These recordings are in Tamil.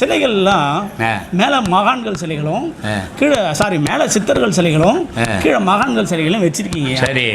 சிலைகள்லாம். மேலே மகான்கள் சிலைகளும். கீழே சாரி மேலே சித்தர்கள் சிலைகளும். கீழே மகான்கள் சிலைகளும் வச்சிருக்கீங்க சரி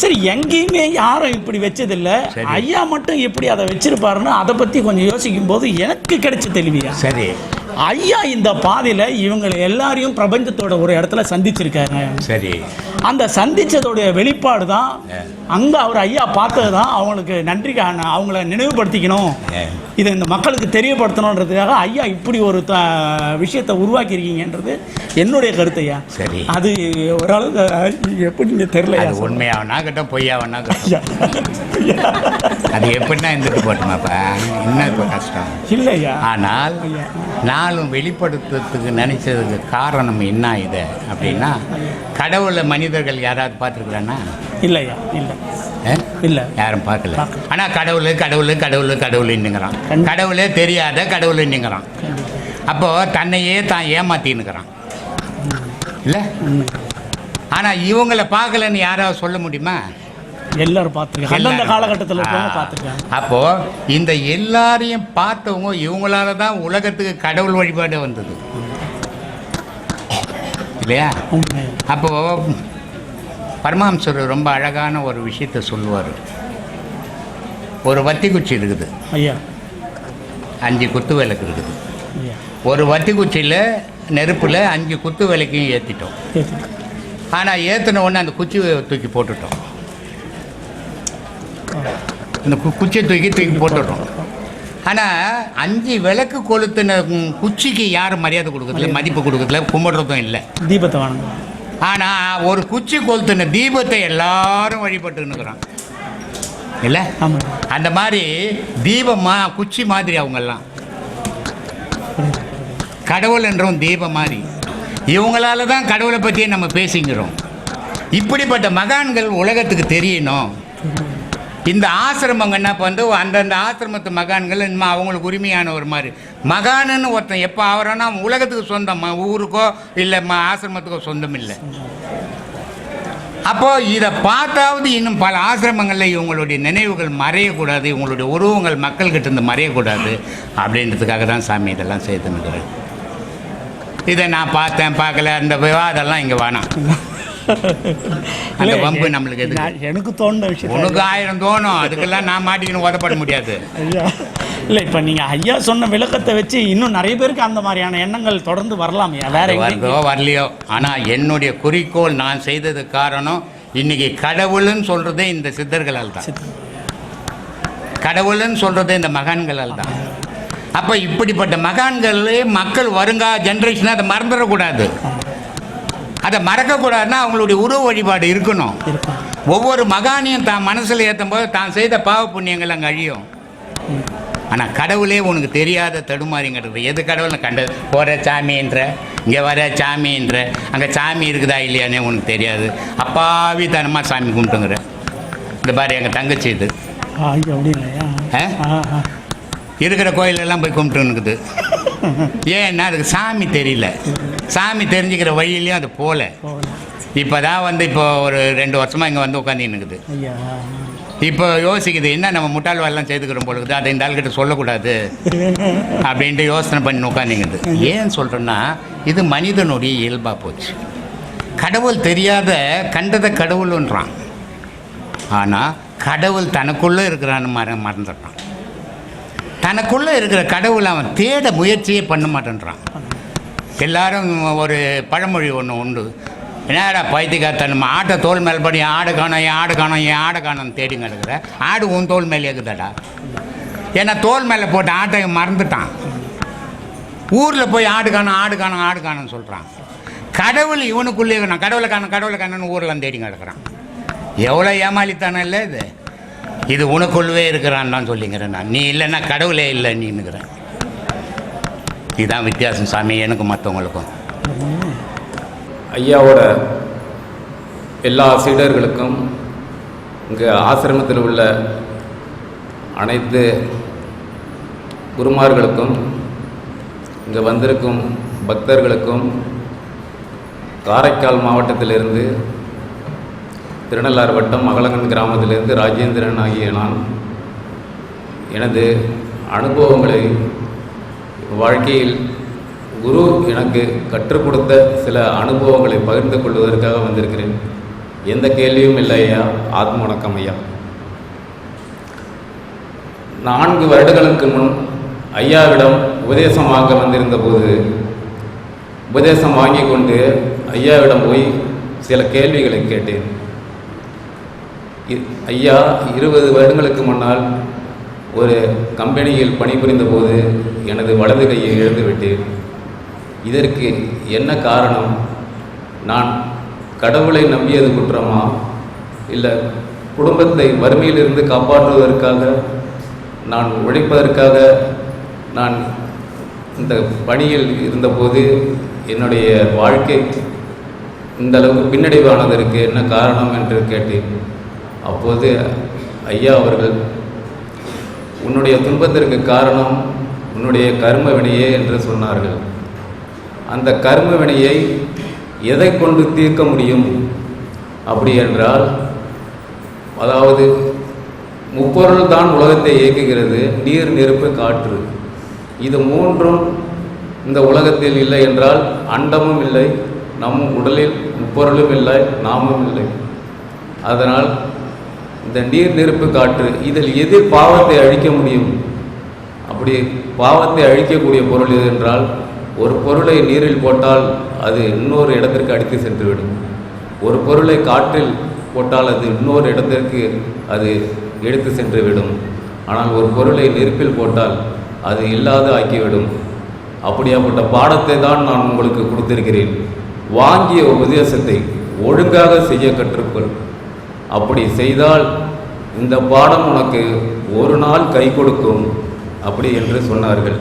சரி எங்கேயுமே யாரும் இப்படி வச்சதில்ல. ஐயா மட்டும் எப்படி அதை வச்சிருப்பாருன்னு அதை பற்றி கொஞ்சம் யோசிக்கும் போது எனக்கு கிடைச்ச தெளிவியா சரி ஐயா இந்த பாதையில் இவங்களை எல்லாரையும் பிரபஞ்சத்தோட ஒரு இடத்துல சந்திச்சிருக்காங்க சரி. அந்த சந்திச்சதோடைய வெளிப்பாடு தான் அங்கே அவர் ஐயா பார்த்தது தான் அவங்களுக்கு நன்றி அவங்கள நினைவுபடுத்திக்கணும். இதை இந்த மக்களுக்கு தெரியப்படுத்தணுன்றதுக்காக ஐயா இப்படி ஒரு த விஷயத்தை உருவாக்கியிருக்கீங்கன்றது என்னுடைய கருத்து ஐயா. சரி. அது ஓரளவுக்கு எப்படின்னு தெரியல அது உண்மையாவனா கட்டும் பொய்யாவனா ஐயா. அது எப்படின்னா இருந்துட்டு போட்டுமாப்பா. என்ன கஷ்டம்? இல்லையா? ஆனால் ஐயா. நாளும் வெளிப்படுத்துறதுக்கு நினைச்சதுக்கு காரணம் என்ன இது அப்படின்னா கடவுளை மனிதர்கள் யாராவது பார்த்துருக்குறானா? இல்லையா இல்லை? இல்லை. யாரும் பார்க்கல. ஆனால் கடவுள் கடவுள் கடவுள் கடவுள்னுங்கிறான். கடவுளே தெரியாத கடவுள்னுங்கிறான் அப்போது தன்னையே தான் ஏமாத்தின்னுக்கிறான். இல்லை? ஆனால் இவங்கள பார்க்கலன்னு யாராவது சொல்ல முடியுமா? எல்லாரும் பார்த்துருக்காங்க. அந்தந்த. காலகட்டத்தில் இருக்கவங்க. பார்த்துருக்காங்க. அப்போ இந்த எல்லாரையும் பார்த்தவங்க இவங்களால தான் உலகத்துக்கு கடவுள் வழிபாடு வந்தது. இல்லையா? உண்மை. அப்போ பரமஹம்சர் ரொம்ப அழகான ஒரு விஷயத்தை சொல்லுவார். ஒரு வத்தி குச்சி இருக்குது. ஐயா. அஞ்சு குத்து விளக்கு இருக்குது. ஒரு வத்தி குச்சியில் நெருப்பில் அஞ்சு குத்து விளக்கையும் ஏற்றிட்டோம் ஆனால் ஏற்றின உடனே அந்த குச்சியை தூக்கி போட்டுட்டோம். இந்த கு- குச்சியை தூக்கி தூக்கி போட்டுட்டோம். ஆனால் அஞ்சு விளக்கு கொளுத்தின குச்சிக்கு யாரும் மரியாதை கொடுக்கறதில்ல மதிப்பு கொடுக்கறதில்ல கும்பிடுறதும் இல்லை. தீபத்தை வணங்க ஆனால் ஒரு குச்சி கொளுத்தின தீபத்தை எல்லாரும் வழிபட்டுன்னுக்குறான். இல்லை? அந்த மாதிரி தீபமா குச்சி மாதிரி அவங்கெல்லாம். கடவுள் என்றும் தீபம் மாதிரி. இவங்களால தான் கடவுளை பற்றியே நம்ம பேசிக்கிறோம். இப்படிப்பட்ட மகான்கள் உலகத்துக்கு தெரியணும். இந்த ஆசிரமங்கன்னா இப்போ வந்து அந்தந்த ஆசிரமத்து மகான்கள் இனிமே அவங்களுக்கு உரிமையான ஒரு மாதிரி. மகானுன்னு ஒருத்தன் எப்போ ஆகிறான்னா உலகத்துக்கு சொந்தம். ஊருக்கோ இல்லை ம ஆசிரமத்துக்கோ சொந்தம் இல்லை அப்போது இதை பார்த்தாவது இன்னும் பல ஆசிரமங்களில் இவங்களுடைய நினைவுகள் மறையக்கூடாது. இவங்களுடைய உருவங்கள் மக்கள்கிட்ட இருந்து மறையக்கூடாது. அப்படின்றதுக்காக தான் சாமி இதெல்லாம் செய்துன்னுக்கிறேன் இதை நான் பார்த்தேன் பார்க்கல. அந்த விவாதம்லாம் இங்கே வேணாம். அந்த வம்பு நம்மளுக்கு நான் எனக்கு தோணுன விஷயம் உனக்கு ஆயிரம் தோணும். அதுக்கெல்லாம் நான் மாட்டிக்கின்னு உதப்பட முடியாது. ஐயா. இல்லை இப்போ நீங்கள் ஐயா சொன்ன விளக்கத்தை வச்சு இன்னும் நிறைய பேருக்கு அந்த மாதிரியான எண்ணங்கள் தொடர்ந்து வரலாம். வேற வருதோ வரலையோ. ஆனால் என்னுடைய குறிக்கோள் நான் செய்தது காரணம் இன்னைக்கு கடவுள்னு சொல்கிறதே இந்த சித்தர்களால் தான். கடவுள்னு சொல்கிறதே இந்த மகான்களால் தான். அப்போ இப்படிப்பட்ட மகான்களே மக்கள் வருங்கா ஜென்ரேஷனை அதை மறந்துடக்கூடாது. அதை மறக்கக்கூடாதுன்னா அவங்களுடைய உருவ வழிபாடு இருக்கணும். ஒவ்வொரு மகானையும் தான் மனசில் ஏற்றும் போது தான் செய்த பாவ புண்ணியங்கள் அங்கே அழியும். ஆனால் கடவுளே உனக்கு தெரியாத தடுமாறிங்கிறது. எது கடவுளை கண்ட போகிற சாமின்ற இங்கே வர சாமின்ற அங்கே சாமி இருக்குதா இல்லையானே உனக்கு தெரியாது. அப்பாவி தனமாக சாமி கும்பிட்டுங்கிற. இந்த பாரு எங்கள் தங்கச்சி இது. இருக்கிற கோயிலெல்லாம் போய் கும்பிட்டுன்னுக்குது ஏன்னா அதுக்கு சாமி தெரியல. சாமி தெரிஞ்சுக்கிற வழியிலையும் அது போகல. இப்போ தான் வந்து இப்போ ஒரு ரெண்டு வருஷமாக இங்கே வந்து உட்காந்துன்னுக்குது ஐயா. இப்போ யோசிக்குது என்ன நம்ம முட்டாள் வேலைலாம் செய்துக்கிறோம் போல இருக்குது? அதை இந்த ஆள்கிட்ட சொல்லக்கூடாது அப்படின்ட்டு யோசனை பண்ணி உட்காந்துங்குது ஏன் சொல்கிறேன்னா இது மனிதனுடைய இயல்பாக போச்சு. கடவுள் தெரியாத கண்டதை கடவுள்ன்றான். ஆனால் கடவுள் தனக்குள்ளே இருக்கிறான்னு மற மறந்துடுறான் தனக்குள்ளே இருக்கிற கடவுளை அவன் தேட முயற்சியே பண்ண மாட்டேன்றான். எல்லாரும் ஒரு பழமொழி ஒன்று உண்டு. என்னடா பைத்தியக்காரத்தனம்? ஆட்டை தோல் மேல் படி ஆடு காணோம் என் ஆடு காணோம் என் ஆடு காணும் தேடி கிடக்குற ஆடு உன் தோல் மேலே இருக்குதாடா ஏன்னா தோல் மேலே போட்ட ஆட்டை மறந்துட்டான். ஊரில் போய் ஆடு காணோம் ஆடு காணோம் ஆடு காணோம்னு சொல்கிறான் கடவுள் இவனுக்குள்ளே நான் கடவுளை காணும் கடவுளை காணும்னு ஊரில் தேடி கிடக்குறான் எவ்வளோ ஏமாளித்தானே இல்லை இது? இது உனக்குள்ளவே இருக்கிறான் தான் சொல்லிங்கிறேன் நான். நீ இல்லைன்னா கடவுளே இல்லை நீனுக்கிறேன் இதுதான் வித்தியாசம் சாமி எனக்கும் மற்றவங்களுக்கும் ஐயாவோட எல்லா சீடர்களுக்கும் இங்கே ஆசிரமத்தில் உள்ள அனைத்து குருமார்களுக்கும் இங்கே வந்திருக்கும் பக்தர்களுக்கும் காரைக்கால் மாவட்டத்திலிருந்து திருநள்ளாறு வட்டம் மகளங்கன் கிராமத்திலிருந்து ராஜேந்திரன் ஆகிய நான் எனது அனுபவங்களை வாழ்க்கையில் குரு எனக்கு கற்றுக் கொடுத்த சில அனுபவங்களை பகிர்ந்து கொள்வதற்காக வந்திருக்கிறேன். எந்த கேள்வியும் இல்லை ஐயா. ஆத்ம வணக்கம் ஐயா. நான்கு வருடங்களுக்கு முன் ஐயாவிடம் உபதேசம் வாங்க வந்திருந்த போது உபதேசம் வாங்கி கொண்டு ஐயாவிடம் போய் சில கேள்விகளை கேட்டேன். ஐயா இருபது வருடங்களுக்கு முன்னால் ஒரு கம்பெனியில் பணிபுரிந்த போது எனது வலது கையை இழந்துவிட்டேன். இதற்கு என்ன காரணம்? நான் கடவுளை நம்பியது குற்றமா? இல்லை குடும்பத்தை வறுமையிலிருந்து காப்பாற்றுவதற்காக நான் உழைப்பதற்காக நான் இந்த பணியில் இருந்தபோது என்னுடைய வாழ்க்கை இந்த அளவுக்கு பின்னடைவானதற்கு என்ன காரணம் என்று கேட்டேன். அப்போது ஐயா அவர்கள் உன்னுடைய துன்பத்திற்கு காரணம் உன்னுடைய கர்ம வினையே என்று சொன்னார்கள். அந்த கர்ம வினையை எதை கொண்டு தீர்க்க முடியும்? அப்படி என்றால் அதாவது முப்பொருள் தான் உலகத்தை இயக்குகிறது நீர் நெருப்பு காற்று. இது மூன்றும் இந்த உலகத்தில் இல்லை என்றால் அண்டமும் இல்லை நம் உடலில் முப்பொருளும் இல்லை நாமும் இல்லை. அதனால் இந்த நீர் நெருப்பு காற்று இதில் எது பாவத்தை அழிக்க முடியும்? அப்படி பாவத்தை அழிக்கக்கூடிய பொருள் எது என்றால் ஒரு பொருளை நீரில் போட்டால் அது இன்னொரு இடத்திற்கு அடித்து சென்றுவிடும். ஒரு பொருளை காற்றில் போட்டால் அது இன்னொரு இடத்திற்கு அது எடுத்து சென்றுவிடும். ஆனால் ஒரு பொருளை நெருப்பில் போட்டால் அது இல்லாத ஆக்கிவிடும். அப்படியாப்பட்ட பாடத்தை தான் நான் உங்களுக்கு கொடுத்திருக்கிறேன். வாங்கிய உபதேசத்தை ஒழுங்காக செய்ய கற்றுக்கொள். அப்படி செய்தால் இந்த பாடம் உனக்கு ஒரு நாள் கை கொடுக்கும் அப்படி என்று சொன்னார்கள்.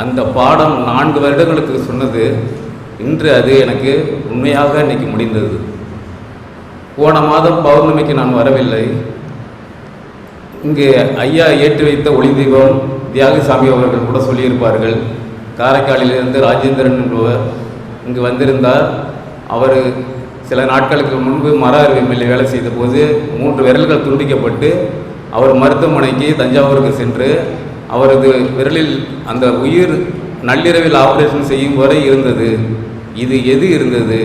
அந்த பாடம் நான்கு வருடங்களுக்கு சொன்னது இன்று அது எனக்கு உண்மையாக இன்னைக்கு முடிந்தது. போன மாதம் பௌர்ணமிக்கு நான் வரவில்லை. இங்கே ஐயா ஏற்றி வைத்த ஒளி தீபம் தியாகசாமி அவர்கள் கூட சொல்லியிருப்பார்கள். காரைக்காலிலிருந்து ராஜேந்திரன் என்பவர் இங்கு வந்திருந்தார். அவர் சில நாட்களுக்கு முன்பு மர அறுவை வேலை செய்த போது மூன்று விரல்கள் துண்டிக்கப்பட்டு அவர் மருத்துவமனைக்கு தஞ்சாவூருக்கு சென்று அவரது விரலில் அந்த உயிர் நள்ளிரவில் ஆபரேஷன் செய்யும் வரை இருந்தது. இது எது இருந்தது?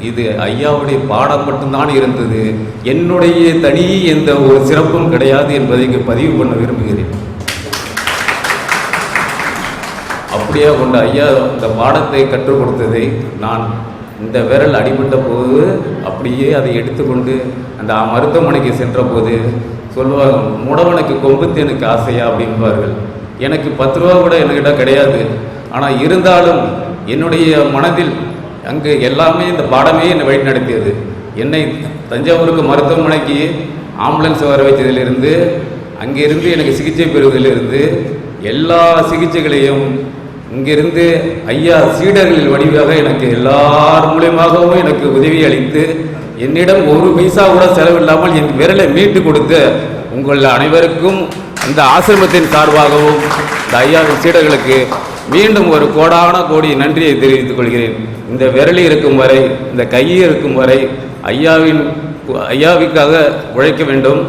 இது ஐயாவுடைய பாடம் மட்டும்தான் இருந்தது. என்னுடைய தனி எந்த ஒரு சிறப்பும் கிடையாது என்பதை இங்கு பதிவு பண்ண விரும்புகிறேன். அப்படியே கொண்ட ஐயா இந்த பாடத்தை கற்றுக் கொடுத்ததை நான் இந்த விரல் அடிபட்ட போது அப்படியே அதை எடுத்துக்கொண்டு அந்த மருத்துவமனைக்கு சென்ற போது சொல்லுவாங்க முடவனுக்கு கொம்புத்தேனுக்கு ஆசையா? அப்படின்பார்கள். எனக்கு பத்து ரூபா கூட என்கிட்ட கிடையாது. ஆனால் இருந்தாலும் என்னுடைய மனதில் அங்கு எல்லாமே இந்த பாடமே என்னை வழி நடத்தியது. என்னை தஞ்சாவூருக்கு மருத்துவமனைக்கு ஆம்புலன்ஸ் வர வைத்ததிலிருந்து அங்கிருந்து எனக்கு சிகிச்சை பெறுவதிலிருந்து எல்லா சிகிச்சைகளையும் இங்கிருந்து ஐயா சீடர்களின் வடிவாக எனக்கு எல்லார் மூலியமாகவும் எனக்கு உதவி அளித்து என்னிடம் ஒரு பைசா கூட செலவில்லாமல் என் விரலை மீட்டு கொடுத்த உங்கள் அனைவருக்கும் இந்த ஆசிரமத்தின் சார்பாகவும் இந்த ஐயாவின் சீடர்களுக்கு மீண்டும் ஒரு கோடான கோடி நன்றியை தெரிவித்துக் கொள்கிறேன். இந்த விரலி இருக்கும் வரை இந்த கையை இருக்கும் வரை ஐயாவின் ஐயாவிற்காக உழைக்க வேண்டும்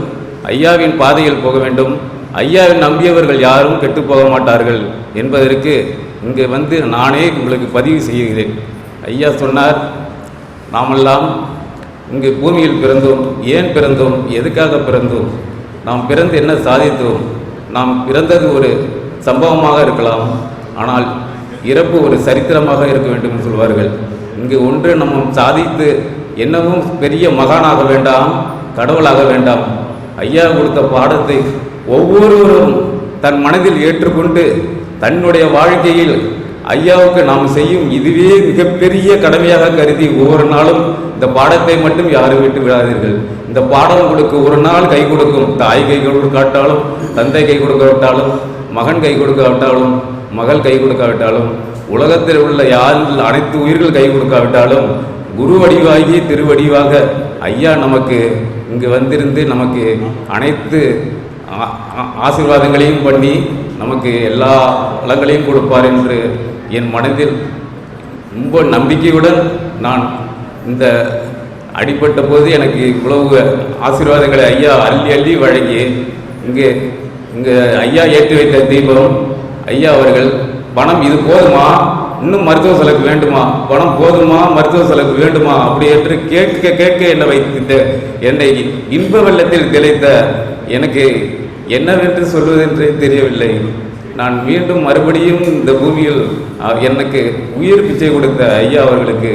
ஐயாவின் பாதையில் போக வேண்டும் ஐயாவின் நம்பியவர்கள் யாரும் கெட்டு போக மாட்டார்கள் என்பதற்கு இங்கே வந்து நானே உங்களுக்கு பதிவு செய்கிறேன். ஐயா சொன்னார் நாமெல்லாம் இங்கு பூமியில் பிறந்தோம் ஏன் பிறந்தோம் எதுக்காக பிறந்தோம்? நாம் பிறந்து என்ன சாதித்தோம்? நாம் பிறந்தது ஒரு சம்பவமாக இருக்கலாம் ஆனால் இறப்பு ஒரு சரித்திரமாக இருக்க வேண்டும் என்று சொல்வார்கள். இங்கு ஒன்று நம்ம சாதித்து என்னவும் பெரிய மகானாக வேண்டாம் கடவுளாக வேண்டாம். ஐயா கொடுத்த பாடத்தை ஒவ்வொருவரும் தன் மனதில் ஏற்றுக்கொண்டு தன்னுடைய வாழ்க்கையில் ஐயாவுக்கு நாம் செய்யும் இதுவே மிகப்பெரிய கடமையாக கருதி ஒவ்வொரு நாளும் இந்த பாடத்தை மட்டும் யாரும் விட்டு விடாதீர்கள். இந்த பாடம் உங்களுக்கு ஒரு நாள் கை கொடுக்கும். தாய் கை கொடுக்காட்டாலும் தந்தை கை கொடுக்காவிட்டாலும் மகன் கை கொடுக்காவிட்டாலும் மகள் கை கொடுக்காவிட்டாலும் உலகத்தில் உள்ள யார் அனைத்து உயிர்கள் கை கொடுக்காவிட்டாலும் குரு வடிவாகி திருவடிவாக ஐயா நமக்கு இங்கு வந்திருந்து நமக்கு அனைத்து ஆசீர்வாதங்களையும் பண்ணி நமக்கு எல்லா வளங்களையும் கொடுப்பார் என்று என் மனதில் ரொம்ப நம்பிக்கையுடன் நான் இந்த அடிப்பட்ட போது எனக்கு இவ்வளவு ஆசீர்வாதங்களை ஐயா அள்ளி அள்ளி வழங்கி இங்கே இங்கே ஐயா ஏற்றி வைத்த தீபம் ஐயா அவர்கள் பணம் இது போதுமா? இன்னும் மருத்துவ செலவு வேண்டுமா? பணம் போதுமா? மருத்துவ செலவு வேண்டுமா? அப்படி என்று கேட்க கேட்க என்னை வைத்த என்னை இன்ப வெள்ளத்தில் திளைத்த எனக்கு என்னவென்று சொல்வதென்றே தெரியவில்லை. நான் மீண்டும் மறுபடியும் இந்த பூமியில் எனக்கு உயிர் பிச்சை கொடுத்த ஐயா அவர்களுக்கு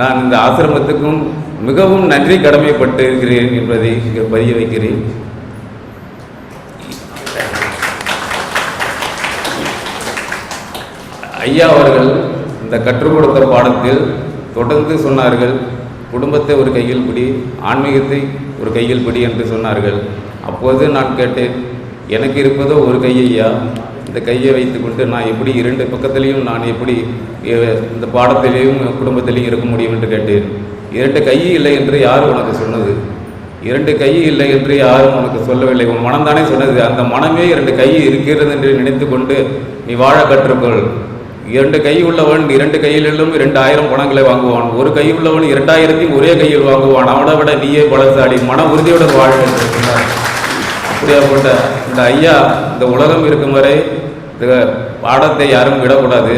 நான் இந்த ஆசிரமத்துக்கும் மிகவும் நன்றி கடமைப்பட்டு இருக்கிறேன் என்பதை இங்கே பதிய வைக்கிறேன். ஐயா அவர்கள் இந்த கற்றுக் கொடுத்த பாடத்தில் தொடர்ந்து சொன்னார்கள் குடும்பத்தை ஒரு கையில் பிடி ஆன்மீகத்தை ஒரு கையில் பிடி என்று சொன்னார்கள். அப்போது நான் கேட்டேன் எனக்கு இருப்பதோ ஒரு கையையா? இந்த கையை வைத்துக்கொண்டு நான் எப்படி இரண்டு பக்கத்திலையும் நான் எப்படி இந்த பாடத்திலேயும் குடும்பத்திலையும் இருக்க முடியும் என்று கேட்டேன். இரண்டு கை இல்லை என்று யார் உனக்கு சொன்னது? இரண்டு கை இல்லை என்று யாரும் உனக்கு சொல்லவில்லை. உன் மனம்தானே சொன்னது. அந்த மனமே இரண்டு கை இருக்கிறது என்று நினைத்து கொண்டு நீ வாழ கற்றுக்கொள். இரண்டு கை உள்ளவன் இரண்டு கையிலும் இரண்டு ஆயிரம் பணங்களை வாங்குவான். ஒரு கை உள்ளவன் இரண்டாயிரத்தையும் ஒரே கையில் வாங்குவான். அவனை விட நீயே பலசாலி. மன உறுதியுடன் வாழ என்று சொன்னார். அப்படியாப்பட்ட இந்த ஐயா இந்த உலகம் இருக்கும் வரை இந்த பாடத்தை யாரும் விடக்கூடாது.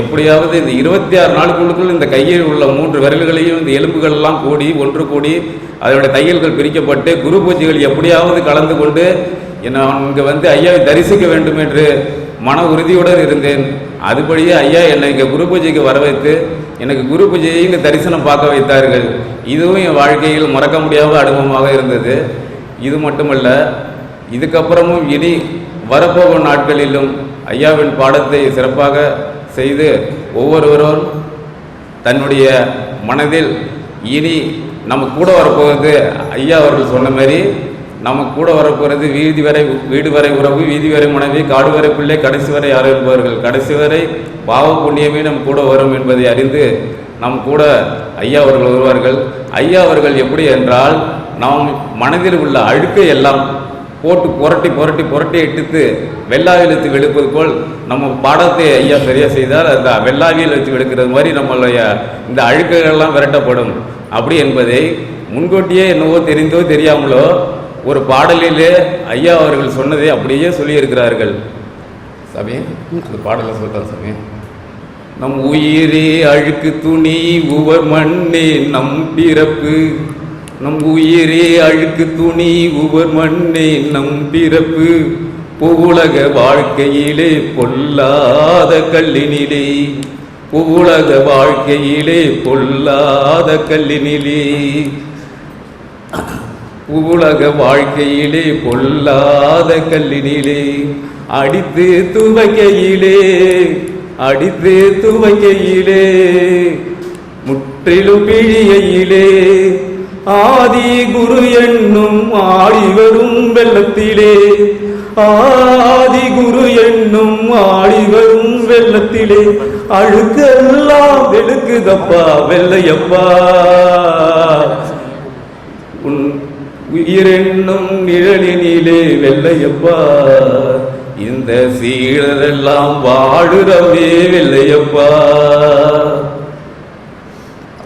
எப்படியாவது இந்த இருபத்தி ஆறு நாளுக்குள்ளுக்குள் இந்த கையில் உள்ள மூன்று விரல்களையும் இந்த எலும்புகள் எல்லாம் கூடி ஒன்று கூடி அதனுடைய தையல்கள் பிரிக்கப்பட்டு குரு பூஜைகள் எப்படியாவது கலந்து கொண்டு என்ன இங்கே வந்து ஐயாவை தரிசிக்க வேண்டும் என்று மன உறுதியுடன் இருந்தேன். அதுபடியே ஐயா என்னை இங்கே குரு பூஜைக்கு வர வைத்து எனக்கு குரு பூஜையை இங்கே தரிசனம் பார்க்க வைத்தார்கள். இதுவும் என் வாழ்க்கையில் மறக்க முடியாத அனுபவமாக இருந்தது. இது மட்டுமல்ல இதுக்கப்புறமும் இனி வரப்போகும் நாட்களிலும் ஐயாவின் பாடத்தை சிறப்பாக செய்து ஒவ்வொருவரும் தன்னுடைய மனதில் இனி நம்ம கூட வரப்போகிறது ஐயா அவர்கள் சொன்ன மாதிரி நம்ம கூட வரப்போகிறது வீதி வரை வீடு வரை உறவு வீதி வரை மனைவி காடு வரை பிள்ளை கடைசி வரை யார் என்பவர்கள். கடைசி வரை பாவ புண்ணியமே நம் கூட வரும் என்பதை அறிந்து நம் கூட ஐயா அவர்கள் வருவார்கள். ஐயா அவர்கள் எப்படி என்றால் நாம் மனதில் உள்ள அழுக்கை எல்லாம் போட்டு புரட்டி புரட்டி புரட்டி எடுத்து வெள்ளாவியில் வச்சு வெளுப்பது போல் நம்ம பாடத்தை ஐயா சரியாக செய்தால் அந்த வெள்ளாவியில் வச்சு வெளுக்கிறது மாதிரி நம்மளுடைய இந்த அழுக்குகள்லாம் விரட்டப்படும். அப்படி என்பதை முன்கூட்டியே என்னவோ தெரிந்தோ தெரியாமலோ ஒரு பாடலிலே ஐயா அவர்கள் சொன்னதை அப்படியே சொல்லியிருக்கிறார்கள். சாமி அந்த பாடலை சொல்கிறேன் சாமி. நம் உயிரே அழுக்கு துணி உவர் மண்ணே நம் பிறப்பு. நம் உயிரே அழுக்கு துணி உவர் மண்ணே நம் பிறப்பு. புவுலக வாழ்க்கையிலே பொல்லாத கல்லினிலே. புவுலக வாழ்க்கையிலே பொல்லாத கல்லினிலே. உலக வாழ்க்கையிலே பொல்லாத கல்லினிலே. அடித்து துவைக்கையிலே அடித்து துவைக்கையிலே. முற்றிலும் பிழியையிலே. ஆதி குரு என்னும் ஆடி வரும் வெள்ளத்திலே. ஆதி குரு என்னும் ஆடி வரும் வெள்ளத்திலே. அழுக்கெல்லாம் வெளுக்குதப்பா வெள்ளையப்பா. உன் உயிரென்னும் நிழலினிலே வெள்ளையப்பா. இந்த சீழரெல்லாம் வாடுறவே வெள்ளையப்பா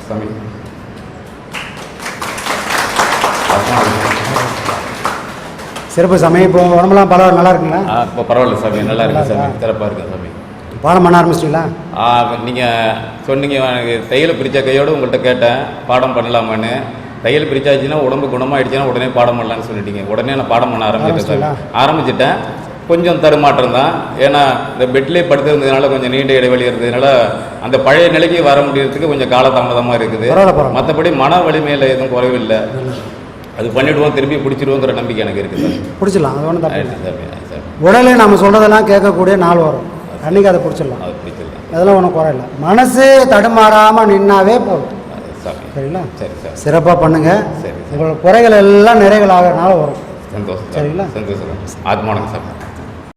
சாமி சிறப்பு சாமி. இப்போ உடம்புலாம் பரவாயில்ல நல்லா இருக்குங்களா? ஆ இப்போ பரவாயில்ல சாமி. நல்லா இருக்கு சாமி. சிறப்பாக இருக்கு சாமி. பாடம் பண்ண ஆரம்பிச்சிட்டிங்களா? நீங்கள் சொன்னீங்க எனக்கு தையலை பிரித்த கையோடு உங்கள்கிட்ட கேட்டேன். பாடம் பண்ணலாமான்னு. தையல் பிரிச்சாச்சுன்னா உடம்பு குணமாயிடுச்சுன்னா உடனே பாடம் பண்ணலான்னு சொல்லிட்டீங்க. உடனே நான் பாடம் பண்ண ஆரம்பிச்சிட்டேன் சார். ஆரம்பிச்சிட்டேன். கொஞ்சம் தருமாற்றம் தான். ஏன்னா இந்த பெட்லேயே படுத்திருந்ததுனால கொஞ்சம் நீண்ட இடைவெளி இருந்ததுனால அந்த பழைய நிலைக்கு வர முடியறதுக்கு கொஞ்சம் காலதாமதமாக இருக்குது. மற்றபடி மன வலிமையில் எதுவும் குறைவில்லை. அது பண்ணிடுவோம் திருப்பி பிடிச்சிடுவோங்கிற நம்பிக்கை எனக்கு இருக்குது பிடிச்சிடலாம் அது ஒன்றும் தப்பு உடலே நம்ம சொல்கிறதெல்லாம் கேட்கக்கூடிய நாள் வரும். அன்றைக்கி அதை பிடிச்சிடலாம். அது பிடிச்சிடலாம். அதெல்லாம் ஒன்றும் குறை இல்லை. மனசு தடுமாறாமல் நின்னாவே போதும். சரிங்களா? சரி சார். சிறப்பாக பண்ணுங்கள் சரி உங்களோட குறைகள் எல்லாம் நிறைகள் ஆகிறனால வரும். சந்தோஷம் சார். சரிங்களா? சந்தோஷம் ஆத்மானங்க சார்.